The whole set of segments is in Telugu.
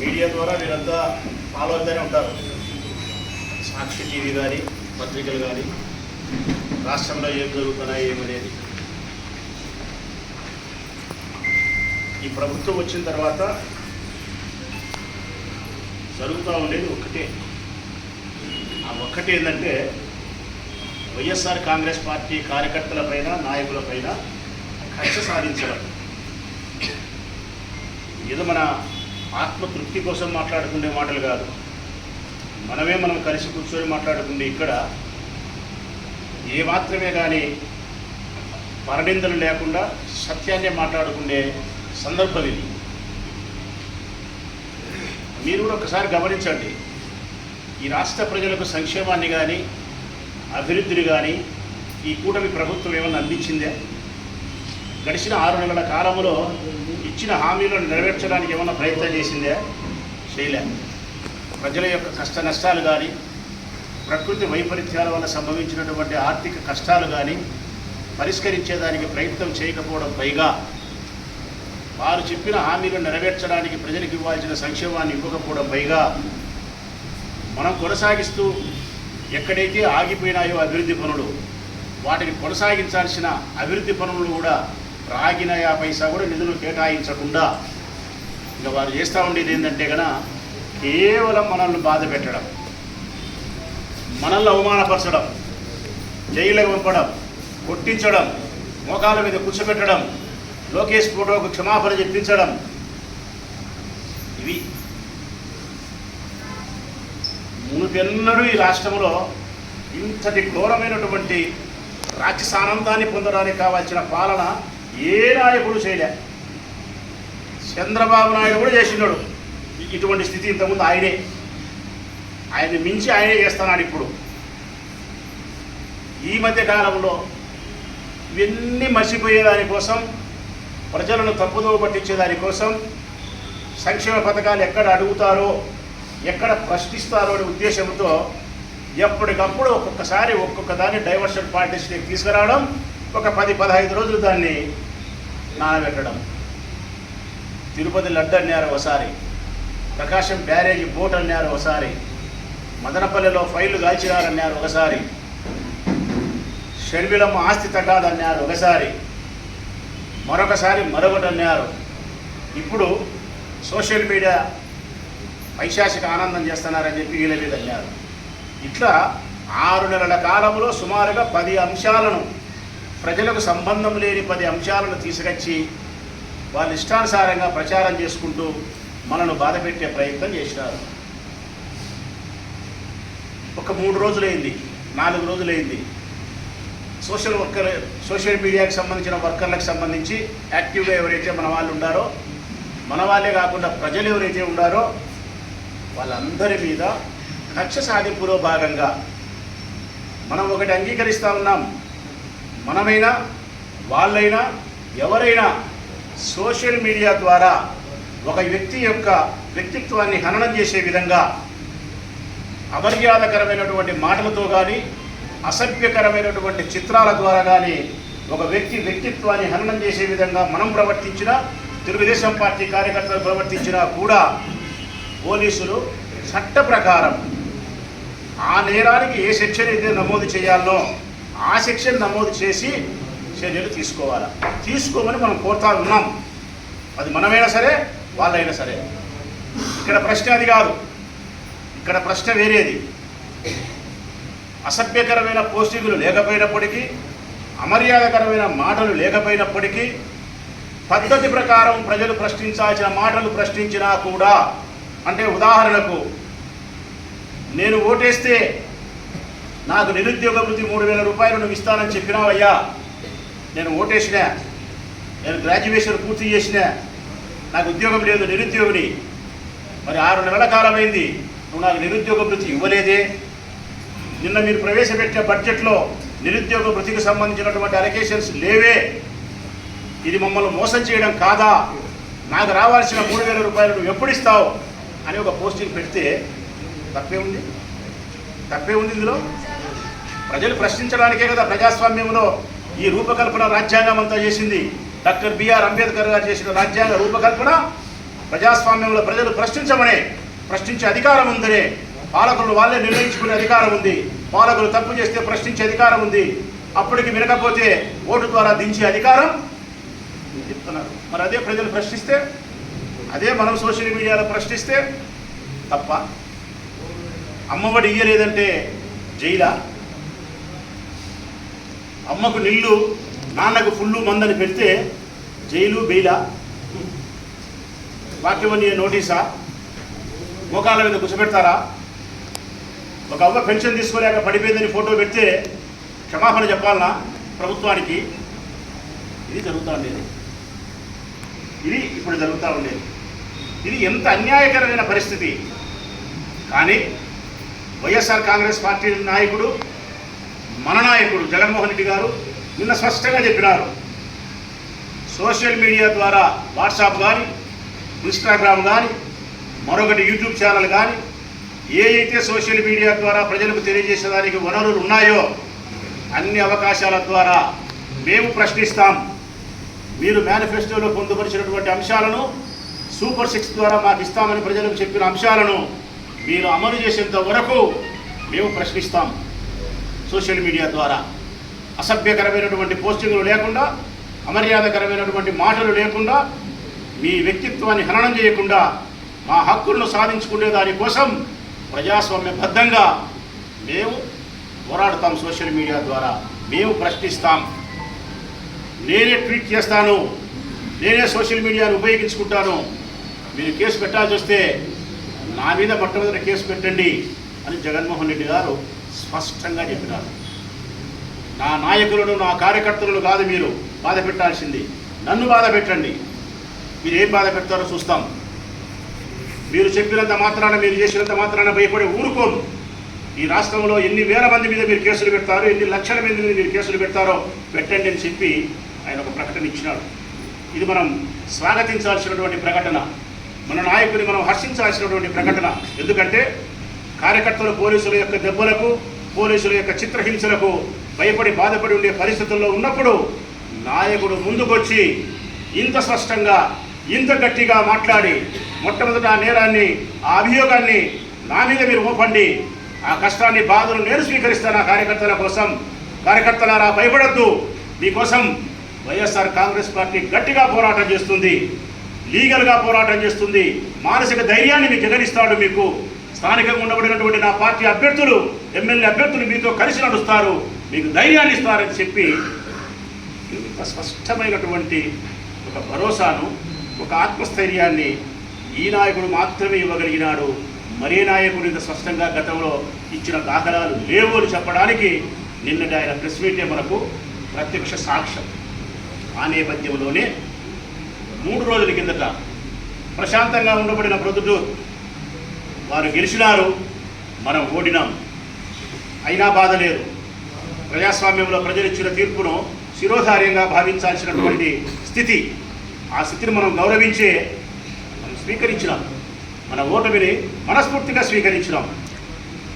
మీడియా ద్వారా వీరంతా ఫాలో అవుతూనే ఉంటారు. సాక్షి టీవీ కానీ పత్రికలు కానీ రాష్ట్రంలో ఏం జరుగుతున్నాయి ఏమనేది. ఈ ప్రభుత్వం వచ్చిన తర్వాత జరుగుతూ ఉండేది ఒక్కటే. ఆ ఒక్కటి ఏంటంటే వైఎస్ఆర్ కాంగ్రెస్ పార్టీ కార్యకర్తలపైన నాయకులపైన కక్ష సాధించడం. ఏదో మన ఆత్మతృప్తి కోసం మాట్లాడుకునే మాటలు కాదు. మనమే మనం కలిసి కూర్చొని మాట్లాడుకుంటే ఇక్కడ. ఏ మాత్రమే కానీ పరనిందలు లేకుండా సత్యాన్ని మాట్లాడుకునే సందర్భం ఇది. మీరు కూడా ఒకసారి గమనించండి. ఈ రాష్ట్ర ప్రజలకు సంక్షేమాన్ని కానీ అభివృద్ధిని కానీ ఈ కూటమి ప్రభుత్వం ఏమైనా అందించిందే? గడిచిన ఆరు నెలల కాలంలో ఇచ్చిన హామీలను నెరవేర్చడానికి ఏమైనా ప్రయత్నం చేసిందే? చేయలే. ప్రజల యొక్క కష్ట నష్టాలు కానీ ప్రకృతి వైపరీత్యాల వల్ల సంభవించినటువంటి ఆర్థిక కష్టాలు కానీ పరిష్కరించేదానికి ప్రయత్నం చేయకపోవడం పైగా వారు చెప్పిన హామీలు నెరవేర్చడానికి ప్రజలకు ఇవ్వాల్సిన సంక్షేమాన్ని ఇవ్వకపోవడం పైగా మనం కొనసాగిస్తూ ఎక్కడైతే ఆగిపోయినాయో అభివృద్ధి పనులు వాటిని కొనసాగించాల్సిన అభివృద్ధి పనులు కూడా రాగిన పైసా కూడా నిధులు కేటాయించకుండా ఇంకా వారు చేస్తూ ఉండేది ఏంటంటే కన కేవలం మనల్ని బాధ పెట్టడం మనల్ని అవమానపరచడం జైలుకు పంపడం కొట్టించడం మోకాల మీద కూర్చోబెట్టడం లోకేష్ ఫోటోకు క్షమాపణ చెప్పించడం ఇవి. మునుపెన్నడూ ఈ రాష్ట్రంలో ఇంతటి ఘోరమైనటువంటి రాక్షసానందాన్ని పొందడానికి కావాల్సిన పాలన ఏ నాయకుడు చేయలే. చంద్రబాబు నాయుడు కూడా చేసినాడు ఇటువంటి స్థితి ఇంతకుముందు ఆయనే. ఆయన్ని మించి ఆయనే చేస్తున్నాడు ఇప్పుడు. ఈ మధ్య కాలంలో ఇవన్నీ మర్చిపోయేదాని కోసం ప్రజలను తప్పుదోవ పట్టించేదాని కోసం సంక్షేమ పథకాలు ఎక్కడ అడుగుతారో ఎక్కడ ప్రశ్నిస్తారో అనే ఉద్దేశంతో ఎప్పటికప్పుడు ఒక్కొక్కసారి ఒక్కొక్క దాన్ని డైవర్షన్ పాలిటిక్స్కి తీసుకురావడం ఒక పది పదహైదు రోజులు దాన్ని నానబెట్టడం. తిరుపతి లడ్డు అన్నారు ఒకసారి. ప్రకాశం బ్యారేజీ బోట్ అన్నారు ఒకసారి. మదనపల్లిలో ఫైళ్ళు కాల్చినారన్నారు ఒకసారి. షర్మిలమ్మ ఆస్తి తగ్గాదన్నారు ఒకసారి. మరొకసారి మరొకటి అన్నారు ఇప్పుడు సోషల్ మీడియా పైశాసిక ఆనందం చేస్తున్నారని చెప్పి వీళ్ళ మీద అన్నారు. ఇట్లా ఆరు నెలల కాలంలో సుమారుగా పది అంశాలను ప్రజలకు సంబంధం లేని పది అంశాలను తీసుకొచ్చి వాళ్ళ ఇష్టానుసారంగా ప్రచారం చేసుకుంటూ మనను బాధపెట్టే ప్రయత్నం చేసినారు. ఒక మూడు రోజులైంది నాలుగు రోజులైంది. సోషల్ వర్కర్ సోషల్ మీడియాకి సంబంధించిన వర్కర్లకు సంబంధించి యాక్టివ్గా ఎవరైతే మన వాళ్ళు ఉండారో మన వాళ్ళే కాకుండా ప్రజలు ఎవరైతే ఉన్నారో వాళ్ళందరి మీద కక్ష సాధింపులో భాగంగా మనం ఒకటి అంగీకరిస్తూ ఉన్నాం. మనమైనా వాళ్ళైనా ఎవరైనా సోషల్ మీడియా ద్వారా ఒక వ్యక్తి యొక్క వ్యక్తిత్వాన్ని హననం చేసే విధంగా అమర్యాదకరమైనటువంటి మాటలతో కానీ అసభ్యకరమైనటువంటి చిత్రాల ద్వారా కానీ ఒక వ్యక్తి వ్యక్తిత్వాన్ని హననం చేసే విధంగా మనం ప్రవర్తించినా తెలుగుదేశం పార్టీ కార్యకర్తలు ప్రవర్తించినా కూడా పోలీసులు చట్ట ప్రకారం ఆ నేరానికి ఏ సెక్షన్ అయితే నమోదు చేయాలనో ఆ సెక్షన్ నమోదు చేసి చర్యలు తీసుకోవాలి? తీసుకోమని మనం కోరుతా ఉన్నాం. అది మనమైనా సరే వాళ్ళైనా సరే. ఇక్కడ ప్రశ్న అది కాదు. ఇక్కడ ప్రశ్న వేరేది. అసభ్యకరమైన పోస్టింగులు లేకపోయినప్పటికీ అమర్యాదకరమైన మాటలు లేకపోయినప్పటికీ పద్ధతి ప్రకారం ప్రజలు ప్రశ్నించాల్సిన మాటలు ప్రశ్నించినా కూడా అంటే ఉదాహరణకు నేను ఓటేస్తే నాకు నిరుద్యోగ వృత్తి మూడు వేల రూపాయలు నువ్వు ఇస్తానని చెప్పినావయ్యా. నేను ఓటేసినా నేను గ్రాడ్యుయేషన్ పూర్తి చేసినా నాకు ఉద్యోగం లేదు నిరుద్యోగిని. మరి ఆరు నెలల కాలమైంది నువ్వు నాకు నిరుద్యోగ వృత్తి ఇవ్వలేదే. నిన్న మీరు ప్రవేశపెట్టిన బడ్జెట్లో నిరుద్యోగ వృత్తికి సంబంధించినటువంటి అలొకేషన్స్ లేవే. ఇది మమ్మల్ని మోసం చేయడం కాదా? నాకు రావాల్సిన మూడు వేల రూపాయలు నువ్వు ఎప్పుడు ఇస్తావు? అని ఒక పోస్టింగ్ పెడితే తప్పే ఉంది. తప్పే ఉంది ఇందులో? ప్రజలు ప్రశ్నించడానికే కదా ప్రజాస్వామ్యంలో ఈ రూపకల్పన రాజ్యాంగం అంతా చేసింది. డాక్టర్ బిఆర్ అంబేద్కర్ గారు చేసిన రాజ్యాంగ రూపకల్పన ప్రజాస్వామ్యంలో ప్రజలు ప్రశ్నించమనే ప్రశ్నించే అధికారం ఉందనే పాలకులు వాళ్ళే నిర్ణయించుకునే అధికారం ఉంది. పాలకులు తప్పు చేస్తే ప్రశ్నించే అధికారం ఉంది. అప్పటికి వినకపోతే ఓటు ద్వారా దించే అధికారం చెప్తున్నారు. మరి అదే ప్రజలు ప్రశ్నిస్తే అదే మనం సోషల్ మీడియాలో ప్రశ్నిస్తే తప్ప అమ్మఒడి ఇయ్యలేదంటే జైలా? అమ్మకు నిల్లు నాన్నకు ఫుల్లు మందని పెడితే జైలు బెయిలా? వాక్యవన్నీ నోటీసా? మోకాళ్ళ మీద కూర్చోబెడతారా? ఒక అవ్వ పెన్షన్ తీసుకోలేక పడిపోయిందని ఫోటో పెడితే క్షమాపణ చెప్పాలనా ప్రభుత్వానికి? ఇది జరుగుతూ ఉండేది. ఇది ఇప్పుడు జరుగుతూ ఉండేది. ఇది ఎంత అన్యాయకరమైన పరిస్థితి. కానీ వైఎస్ఆర్ కాంగ్రెస్ పార్టీ నాయకుడు మన నాయకుడు జగన్మోహన్ రెడ్డి గారు నిన్న స్పష్టంగా చెప్పినారు. సోషల్ మీడియా ద్వారా వాట్సాప్ కానీ ఇన్స్టాగ్రామ్ కానీ మరొకటి యూట్యూబ్ ఛానల్ కానీ ఏ అయితే సోషల్ మీడియా ద్వారా ప్రజలకు తెలియజేసేదానికి వనరులు ఉన్నాయో అన్ని అవకాశాల ద్వారా మేము ప్రశ్నిస్తాం. మీరు మేనిఫెస్టోలో పొందుపరిచినటువంటి అంశాలను సూపర్ సిక్స్ ద్వారా మాకు ఇస్తామని ప్రజలకు చెప్పిన అంశాలను మీరు అమలు చేసేంత వరకు మేము ప్రశ్నిస్తాం. సోషల్ మీడియా ద్వారా అసభ్యకరమైనటువంటి పోస్టింగ్లు లేకుండా అమర్యాదకరమైనటువంటి మాటలు లేకుండా మీ వ్యక్తిత్వాన్ని హననం చేయకుండా మా హక్కులను సాధించుకునే దానికోసం ప్రజాస్వామ్యబద్ధంగా మేము పోరాడతాం సోషల్ మీడియా ద్వారా. మేము ప్రశ్నిస్తాం. నేనే ట్వీట్ చేస్తాను. నేనే సోషల్ మీడియాను ఉపయోగించుకుంటాను. మీరు కేసు పెట్టాల్సి వస్తే నా మీద మొట్టమొదటి కేసు పెట్టండి అని జగన్మోహన్ రెడ్డి గారు స్పష్టంగా చెప్పినారు. నా నాయకులను నా కార్యకర్తలను కాదు మీరు బాధ పెట్టాల్సింది నన్ను బాధ పెట్టండి మీరు ఏం బాధ పెడతారో చూస్తాం. మీరు చెప్పినంత మాత్రాన మీరు చేసినంత మాత్రాన భయపడి ఊరుకోను. ఈ రాష్ట్రంలో ఎన్ని వేల మంది మీద మీరు కేసులు పెడతారో ఎన్ని లక్షల మంది మీద మీరు కేసులు పెడతారో పెట్టండి అని చెప్పి ఆయన ఒక ప్రకటన ఇచ్చినాడు. ఇది మనం స్వాగతించాల్సినటువంటి ప్రకటన. మన నాయకుని మనం హర్షించాల్సినటువంటి ప్రకటన. ఎందుకంటే కార్యకర్తలు పోలీసుల యొక్క దెబ్బలకు పోలీసుల యొక్క చిత్రహింసలకు భయపడి బాధపడి ఉండే పరిస్థితుల్లో ఉన్నప్పుడు నాయకుడు ముందుకొచ్చి ఇంత స్పష్టంగా ఇంత గట్టిగా మాట్లాడి మొట్టమొదట ఆ నేరాన్ని ఆ అభియోగాన్ని నా మీద మీరు మోపండి. ఆ కష్టాన్ని బాధను నేను స్వీకరిస్తాను ఆ కార్యకర్తల కోసం. కార్యకర్తలారా భయపడద్దు. మీకోసం వైఎస్ఆర్ కాంగ్రెస్ పార్టీ గట్టిగా పోరాటం చేస్తుంది. లీగల్గా పోరాటం చేస్తుంది. మానసిక ధైర్యాన్ని మీకు జగనిస్తాడు మీకు. స్థానికంగా ఉండబడినటువంటి నా పార్టీ అభ్యర్థులు ఎమ్మెల్యే అభ్యర్థులు మీతో కలిసి నడుస్తారు. మీకు ధైర్యాన్ని ఇస్తారని చెప్పి ఇంత స్పష్టమైనటువంటి ఒక భరోసాను ఒక ఆత్మస్థైర్యాన్ని ఈ నాయకుడు మాత్రమే ఇవ్వగలిగినాడు. మరే నాయకుడు ఇంత స్పష్టంగా గతంలో ఇచ్చిన దాఖలాలు లేవు అని చెప్పడానికి నిన్నటి ఆయన ప్రెస్ మీటే మనకు ప్రత్యక్ష సాక్ష్యం. ఆ నేపథ్యంలోనే మూడు రోజుల కిందట ప్రశాంతంగా ఉండబడిన ప్రొద్దుటూరు వారు గెలిచినారు మనం ఓడినాం. అయినా బాధ లేదు. ప్రజాస్వామ్యంలో ప్రజలు ఇచ్చిన తీర్పును శిరోధార్యంగా భావించాల్సినటువంటి స్థితి ఆ స్థితిని మనం గౌరవించే మనం స్వీకరించినాం. మన ఓటమిని మనస్ఫూర్తిగా స్వీకరించినాం.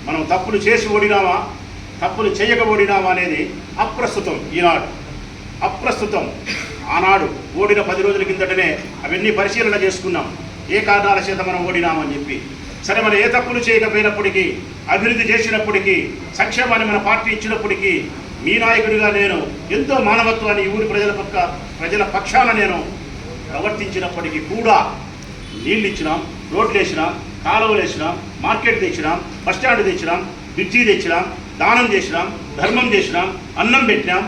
మనం తప్పులు చేసి ఓడినామా తప్పులు చేయక ఓడినామా అనేది అప్రస్తుతం ఈనాడు. అప్రస్తుతం ఆనాడు ఓడిన పది రోజుల కిందటనే అవన్నీ పరిశీలన చేసుకున్నాం. ఏ కారణాల చేత మనం ఓడినామని చెప్పి. సరే మనం ఏ తప్పులు చేయకపోయినప్పటికీ అభివృద్ధి చేసినప్పటికీ సంక్షేమాన్ని మన పార్టీ ఇచ్చినప్పటికీ మీ నాయకుడిగా నేను ఎంతో మానవత్వాన్ని ఊరి ప్రజల పక్క ప్రజల పక్షాన నేను ప్రవర్తించినప్పటికీ కూడా నీళ్ళు ఇచ్చినాం రోడ్లు వేసినాం కాలువలు వేసినాం మార్కెట్ తెచ్చినాం బస్టాండ్ తెచ్చినాం బ్రిడ్జి తెచ్చినాం దానం చేసినాం ధర్మం చేసినాం అన్నం పెట్టినాం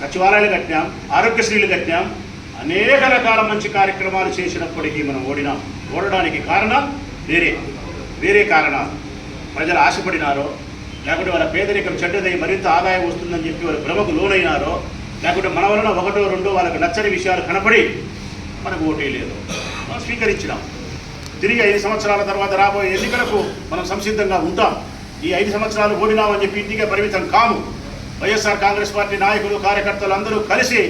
సచివాలయాలు కట్టినాం ఆరోగ్యశ్రీలు కట్టినాం అనేక రకాల మంచి కార్యక్రమాలు చేసినప్పటికీ మనం ఓడినాం. ఓడడానికి కారణం వేరే. వేరే కారణాలు ప్రజలు ఆశపడినారో లేకుంటే వాళ్ళ పేదరికం చెడ్డదై మరింత ఆదాయం వస్తుందని చెప్పి వాళ్ళ భ్రమకు లోనైనారో లేకుంటే మన వలన ఒకటో రెండో వాళ్ళకి నచ్చని విషయాలు కనపడి మనకు ఓటేయలేదు. మనం స్వీకరించినాం. తిరిగి ఐదు సంవత్సరాల తర్వాత రాబోయే ఎన్నికలకు మనం సంసిద్ధంగా ఉంటాం. ఈ ఐదు సంవత్సరాలు ఓడినామని చెప్పి ఇంటికే పరిమితం కాము. వైఎస్ఆర్ కాంగ్రెస్ పార్టీ నాయకులు కార్యకర్తలు అందరూ కలిసి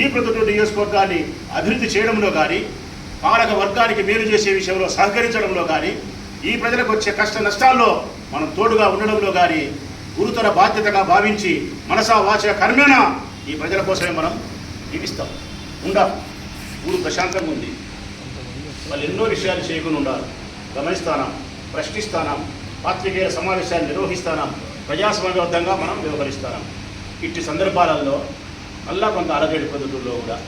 ఈ ప్రొద్దుటూరు నియోజకవర్గాన్ని అభివృద్ధి చేయడంలో కానీ పాలక వర్గానికి మేలు చేసే విషయంలో సహకరించడంలో కానీ ఈ ప్రజలకు వచ్చే కష్ట నష్టాల్లో మనం తోడుగా ఉండడంలో కానీ గురుతర బాధ్యతగా భావించి మనసా వాచ కర్మేణ ఈ ప్రజల కోసమే మనం జీవిస్తాం. ఉండాలి ఊరు ప్రశాంతంగా ఉంది. వాళ్ళు ఎన్నో విషయాలు చేయకుండా ఉండాలి. గమనిస్తానం. ప్రశ్నిస్తానం. పాత్రికేయుల సమావేశాలు నిర్వహిస్తానం. ప్రజాస్వామ్యబద్ధంగా మనం వ్యవహరిస్తాం ఇట్టి సందర్భాలలో మళ్ళా కొంత అలజడి పద్ధతుల్లో కూడా.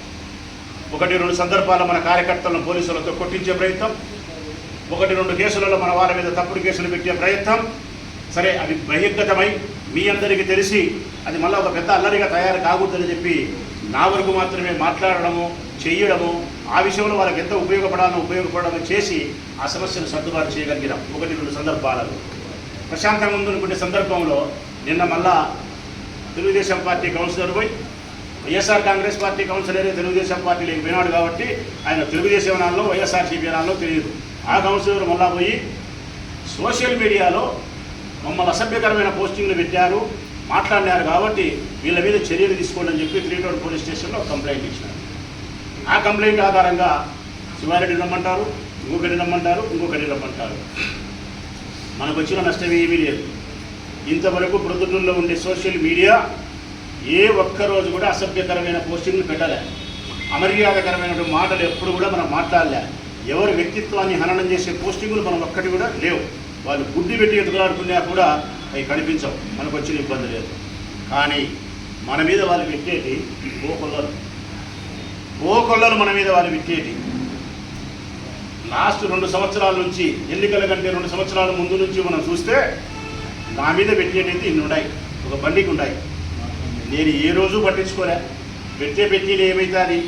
ఒకటి రెండు సందర్భాల మన కార్యకర్తలను పోలీసులతో కొట్టించే ప్రయత్నం. ఒకటి రెండు కేసులలో మన వారి మీద తప్పుడు కేసులు పెట్టే ప్రయత్నం. సరే అవి బహిర్గతమై మీ అందరికీ తెలిసి అది మళ్ళీ ఒక పెద్ద అల్లరిగా తయారు కాకూడదని చెప్పి నా వరకు మాత్రమే మాట్లాడడము చేయడము ఆ విషయంలో వాళ్ళకి ఎంత ఉపయోగపడాలో ఉపయోగపడడం చేసి ఆ సమస్యను సర్దుబాటు చేయగలిగినాం. ఒకటి రెండు సందర్భాలలో. ప్రశాంతంగా ఉందనుకునే సందర్భంలో నిన్న మళ్ళా తెలుగుదేశం పార్టీ కౌన్సిలర్ పోయి వైఎస్ఆర్ కాంగ్రెస్ పార్టీ కౌన్సిలరే తెలుగుదేశం పార్టీ లేకపోయినాడు కాబట్టి ఆయన తెలుగుదేశం నాల్లో వైఎస్ఆర్సీపీ నాల్లో తెలియదు. ఆ కౌన్సిలర్ మళ్ళా పోయి సోషల్ మీడియాలో మమ్మల్ని అసభ్యకరమైన పోస్టింగ్లు పెట్టారు మాట్లాడినారు కాబట్టి వీళ్ళ మీద చర్యలు తీసుకోండి అని చెప్పి త్రీ టౌన్ పోలీస్ స్టేషన్లో కంప్లైంట్ ఇచ్చినారు. ఆ కంప్లైంట్ ఆధారంగా శివారెడ్డి రమ్మంటారు ఇంకొకటి రమ్మంటారు ఇంకొకటి రమ్మంటారు. మనకు వచ్చిన నష్టం ఏమీ లేదు. ఇంతవరకు ప్రొద్దుటూరులో ఉండే సోషల్ మీడియా ఏ ఒక్క రోజు కూడా అసభ్యకరమైన పోస్టింగ్లు పెట్టలే. అమర్యాదకరమైనటువంటి మాటలు ఎప్పుడు కూడా మనం మాట్లాడలే. ఎవరి వ్యక్తిత్వాన్ని హననం చేసే పోస్టింగులు మనం ఒక్కటి కూడా లేవు. వాళ్ళు గుడ్డి పెట్టి ఎదుగులాడుకున్నా కూడా అవి కనిపించవు. మనకు వచ్చిన ఇబ్బంది లేదు. కానీ మన మీద వాళ్ళు పెట్టేటి గోకొల్లలు గోకొల్లలు మన మీద వాళ్ళు పెట్టేటి. లాస్ట్ రెండు సంవత్సరాల నుంచి ఎన్నికల కంటే రెండు సంవత్సరాల ముందు నుంచి మనం చూస్తే నా మీద పెట్టేటైతే ఇన్ని ఉన్నాయి. ఒక బండికి ఉన్నాయి. నేను ఏ రోజు పట్టించుకోలే. పెట్టే పెట్టిన ఏమైతే అది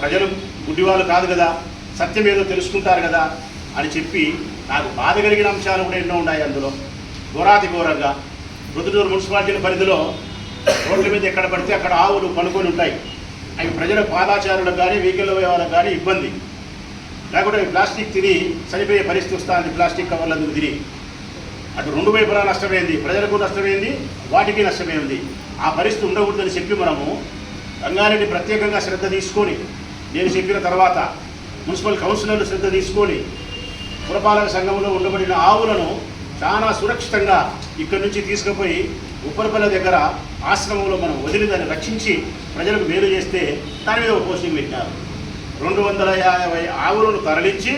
ప్రజలు గుడ్డివాళ్ళు కాదు కదా. సత్యం ఏదో తెలుసుకుంటారు కదా అని చెప్పి నాకు బాధ కలిగిన అంశాలు కూడా ఎన్నో ఉన్నాయి అందులో. ఘోరాతి ఘోరంగా. మృదుటూరు మున్సిపాలిటీ పరిధిలో రోడ్ల మీద ఎక్కడ పడితే అక్కడ ఆవులు పనుకొని ఉంటాయి. అవి ప్రజల పాదాచారులకు కానీ వెహికల్ వాళ్ళకి కానీ ఇబ్బంది. లేకుంటే అవి ప్లాస్టిక్ తిని చనిపోయే పరిస్థితి వస్తుంది. ప్లాస్టిక్ కవర్లందుకు తిని అటు రెండు వైపులా నష్టమైంది. ప్రజలకు నష్టమైంది. వాటికి నష్టమైంది. ఆ పరిస్థితి ఉండకూడదని చెప్పి మనము రంగారెడ్డి ప్రత్యేకంగా శ్రద్ధ తీసుకొని నేను చెప్పిన తర్వాత మున్సిపల్ కౌన్సిలర్లు శ్రద్ధ తీసుకొని పురపాలక సంఘంలో ఉండబడిన ఆవులను చాలా సురక్షితంగా ఇక్కడి నుంచి తీసుకుపోయి ఉపరిపల్ల దగ్గర ఆశ్రమంలో మనం వదిలి దాన్ని రక్షించి ప్రజలకు మేలు చేస్తే దాని మీద ఒక పోస్టింగ్ పెట్టారు. రెండు వందల యాభై ఆవులను తరలించి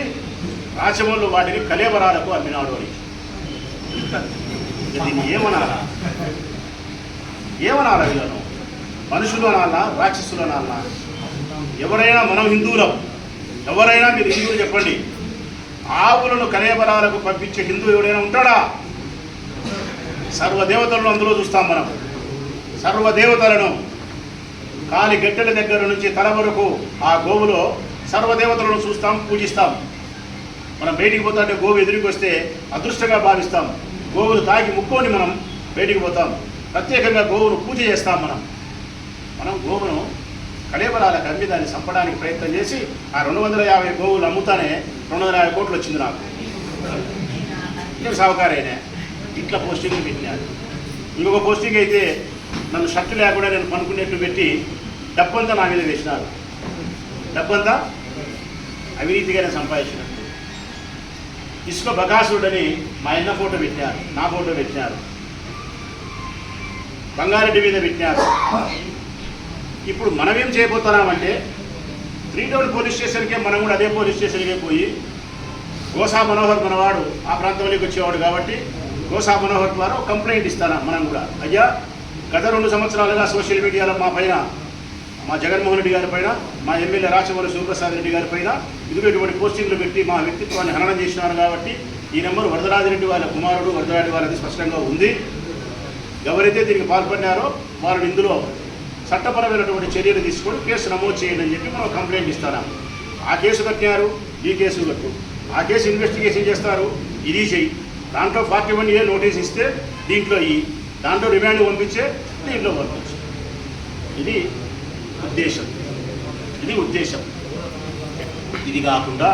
రాచమౌళ్ళు వాటిని కలేబరాలకు అమ్మినాడు అని. దీన్ని ఏమనాలా? ఏమనాలా వీళ్ళను? మనుషులు అనాలా? రాక్షసులు అనాలా? ఎవరైనా మనం హిందువులం ఎవరైనా మీరు హిందువులు చెప్పండి. ఆవులను కలేబరాలకు పంపించే హిందువు ఎవరైనా ఉంటాడా? సర్వదేవతలను అందులో చూస్తాం మనం. సర్వదేవతలను. కాలి గట్టెల దగ్గర నుంచి తల వరకు ఆ గోవులో సర్వదేవతలను చూస్తాం పూజిస్తాం. మనం బయటికి పోతాంటే గోవు ఎదురికి వస్తే అదృష్టంగా భావిస్తాం. గోవులు తాకి ముక్కోని మనం బయటికి పోతాం. ప్రత్యేకంగా గోవును పూజ చేస్తాం మనం. మనం గోవును కళేబరాలకు అమ్మి దాన్ని చంపడానికి ప్రయత్నం చేసి ఆ రెండు వందల యాభై గోవులు అమ్ముతానే రెండు వందల యాభై కోట్లు వచ్చింది నాకు. నేను సహకారైనా ఇట్లా పోస్టింగ్ పెట్టినాడు ఇంకొక పోస్టింగ్ అయితే నన్ను షర్ట్ లేకుండా నేను పనుకునేట్లు పెట్టి డబ్బంతా నా మీద వేసినారు. డబ్బంతా అవినీతిగానే సంపాదించినట్టు ఇసుక బకాసుడని మా అన్న ఫోటో పెట్టినారు నా ఫోటో పెట్టినారు. బంగారెడ్డి మీద పెట్టినారు. ఇప్పుడు మనం ఏం చేయబోతున్నామంటే త్రీ టౌన్ పోలీస్ స్టేషన్కే మనం కూడా అదే పోలీస్ స్టేషన్కే పోయి గోసా మనోహర్ మనవాడు ఆ ప్రాంతంలోకి వచ్చేవాడు కాబట్టి గోసా మనోహర్ ద్వారా ఒక కంప్లైంట్ ఇస్తాను మనం కూడా? అయ్యా గత రెండు సంవత్సరాలుగా సోషల్ మీడియాలో మా పైన మా జగన్మోహన్ రెడ్డి గారి పైన మా ఎమ్మెల్యే రాచమల్లి శివప్రసాద్ రెడ్డి గారి పైన ఇదిగో ఇటువంటి పోస్టింగ్లు పెట్టి మా వ్యక్తిత్వాన్ని హననం చేసినారు కాబట్టి ఈ నెంబర్ వరదరాజిరెడ్డి వాళ్ళ కుమారుడు వరదరాజు వాళ్ళది స్పష్టంగా ఉంది. ఎవరైతే దీనికి పాల్పడినారో వారు ఇందులో చట్టపరమైనటువంటి చర్యలు తీసుకొని కేసు నమోదు చేయండి అని చెప్పి మనం కంప్లైంట్ ఇస్తాను ఆ కేసు కట్టినారు ఈ కేసు కట్టు ఆ కేసు ఇన్వెస్టిగేషన్ చేస్తారు ఇది చెయ్యి దాంట్లో ఫార్టీ వన్ ఏ నోటీస్ ఇస్తే దీంట్లో ఈ. దాంట్లో రిమాండ్ పంపించే దీంట్లో పంపించు. ఇది ఉద్దేశం. ఇది ఉద్దేశం. ఇది కాకుండా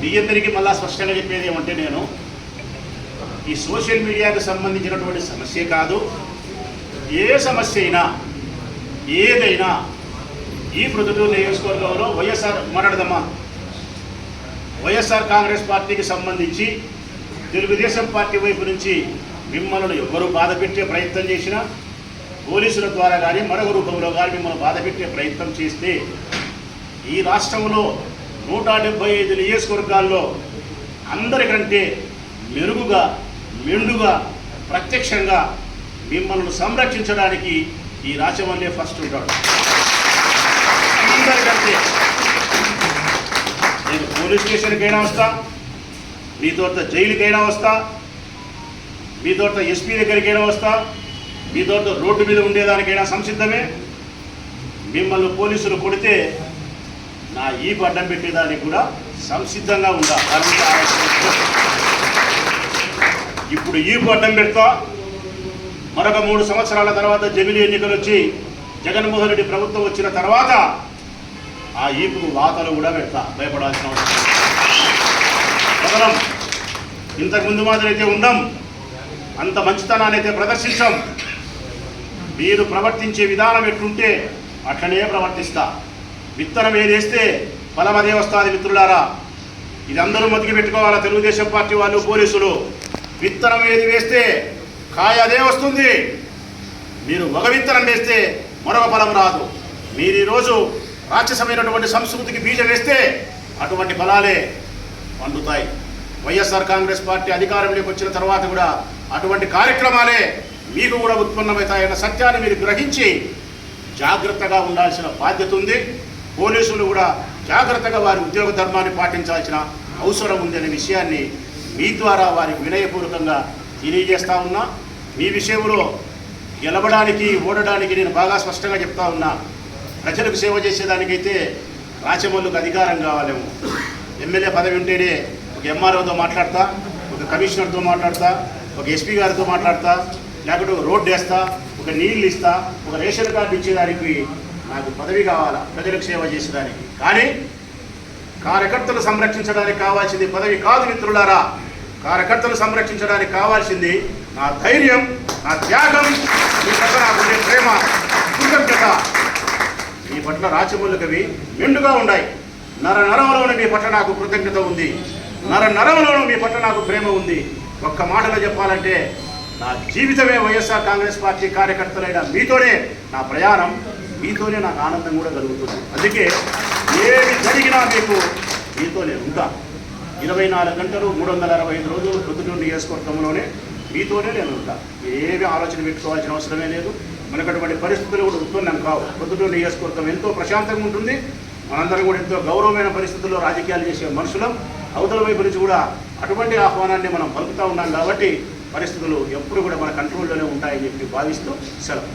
మీ అందరికీ మళ్ళా స్పష్టంగా చెప్పేది ఏమంటే నేను ఈ సోషల్ మీడియాకు సంబంధించినటువంటి సమస్య కాదు. ఏ సమస్య అయినా ఏదైనా ఈ ప్రొద్దుటూరు నియోజకవర్గంలో వైఎస్ఆర్ మాట్లాడదమ్మా. వైఎస్ఆర్ కాంగ్రెస్ పార్టీకి సంబంధించి తెలుగుదేశం పార్టీ వైపు నుంచి మిమ్మల్ని ఎవరు బాధ పెట్టే ప్రయత్నం చేసినా పోలీసుల ద్వారా కానీ మరొక రూపంలో కానీ మిమ్మల్ని బాధ పెట్టే ప్రయత్నం చేస్తే ఈ రాష్ట్రంలో నూట డెబ్బై ఐదు నియోజకవర్గాల్లో అందరికంటే మెరుగుగా మెండుగా ప్రత్యక్షంగా మిమ్మల్ని సంరక్షించడానికి ఈ రాచమల్లే ఫస్ట్ ఉంటాడు. అందరికంటే నేను పోలీస్ స్టేషన్కైనా వస్తా మీతో జైలుకైనా వస్తా మీతో ఎస్పీ దగ్గరికైనా వస్తా మీతో రోడ్డు మీద ఉండేదానికైనా సంసిద్ధమే. మిమ్మల్ని పోలీసులు కొడితే నా ఈ అడ్డం పెట్టేదానికి కూడా సంసిద్ధంగా ఉందా ఇప్పుడు ఈ అడ్డం పెడతా మరొక మూడు సంవత్సరాల తర్వాత జమిలి ఎన్నికలు వచ్చి జగన్మోహన్ రెడ్డి ప్రభుత్వం వచ్చిన తర్వాత ఆ ఈపుకు వాతలు కూడా పెడతా భయపడాల్సిన అవసరం లేదు. ఇంతకు ముందు మాదిరి అయితే ఉండం అంత మంచితనాన్ని అయితే ప్రదర్శించాం. మీరు ప్రవర్తించే విధానం ఎట్లుంటే అట్లనే ప్రవర్తిస్తా. విత్తనం ఏదేస్తే ఫలం అదే వస్తుంది మిత్రులారా. ఇది అందరూ మతికి పెట్టుకోవాలా తెలుగుదేశం పార్టీ వాళ్ళు పోలీసులు? విత్తనం ఏది వేస్తే కాయ అదే వస్తుంది. మీరు ఒక విత్తనం వేస్తే మరొక ఫలం రాదు. మీరు ఈరోజు రాక్షసమైనటువంటి సంస్కృతికి బీజం వేస్తే అటువంటి ఫలాలే పండుతాయి. వైఎస్ఆర్ కాంగ్రెస్ పార్టీ అధికారంలోకి వచ్చిన తర్వాత కూడా అటువంటి కార్యక్రమాలే మీకు కూడా ఉత్పన్నమవుతాయన్న సత్యాన్ని మీరు గ్రహించి జాగ్రత్తగా ఉండాల్సిన బాధ్యత ఉంది. పోలీసులు కూడా జాగ్రత్తగా వారి ఉద్యోగ ధర్మాన్ని పాటించాల్సిన అవసరం ఉందనే విషయాన్ని మీ ద్వారా వారికి వినయపూర్వకంగా తెలియజేస్తా ఉన్నా. మీ విషయంలో గెలవడానికి ఓడడానికి నేను బాగా స్పష్టంగా చెప్తా ఉన్నా. ప్రజలకు సేవ చేసేదానికైతే రాచమల్లుకు అధికారం కావాలేమో. ఎమ్మెల్యే పదవి ఉంటేనే ఒక ఎంఆర్ఓతో మాట్లాడతా ఒక కమిషనర్తో మాట్లాడతా ఒక ఎస్పీ గారితో మాట్లాడతా లేకపోతే ఒక రోడ్డు వేస్తా ఒక నీళ్ళు ఇస్తా ఒక రేషన్ కార్డు ఇచ్చేదానికి నాకు పదవి కావాలా ప్రజలకు సేవ చేసేదానికి. కానీ కార్యకర్తలు సంరక్షించడానికి కావాల్సింది పదవి కాదు మిత్రులారా. కార్యకర్తలు సంరక్షించడానికి కావాల్సింది నా ధైర్యం నా త్యాగం మీ పట్ల నాకు ఉండే ప్రేమ కృతజ్ఞత. మీ పట్ల రాచమూలకవి మెండుగా ఉన్నాయి నర నరములోను మీ పట్ల నాకు కృతజ్ఞత ఉంది. నర నరములోను మీ పట్ల నాకు ప్రేమ ఉంది. ఒక్క మాటలో చెప్పాలంటే నా జీవితమే వైఎస్ఆర్ కాంగ్రెస్ పార్టీ కార్యకర్తలైన మీతోనే నా ప్రయాణం మీతోనే నాకు ఆనందం కూడా కలుగుతుంది. అందుకే ఏమి జరిగినా మీకు మీతో నేను ఉంటా. ఇరవై నాలుగు గంటలు మూడు వందల అరవై ఐదు రోజులు ప్రొద్దుటూరు నియోజకవర్గంలోనే మీతోనే నేను ఉంటా. ఏమి ఆలోచన పెట్టుకోవాల్సిన అవసరమే లేదు. మనకు అటువంటి పరిస్థితులు కూడా ఉత్పన్నం కావు. పొద్దుటూరు నియోజకవర్గం ఎంతో ప్రశాంతంగా ఉంటుంది. మనందరం కూడా ఎంతో గౌరవమైన పరిస్థితుల్లో రాజకీయాలు చేసే మనుషులం. అవతల వైపు నుంచి కూడా అటువంటి ఆహ్వానాన్ని మనం పలుకుతూ ఉన్నాం కాబట్టి పరిస్థితులు ఎప్పుడు కూడా మన కంట్రోల్లోనే ఉంటాయని చెప్పి భావిస్తూ సెలవు.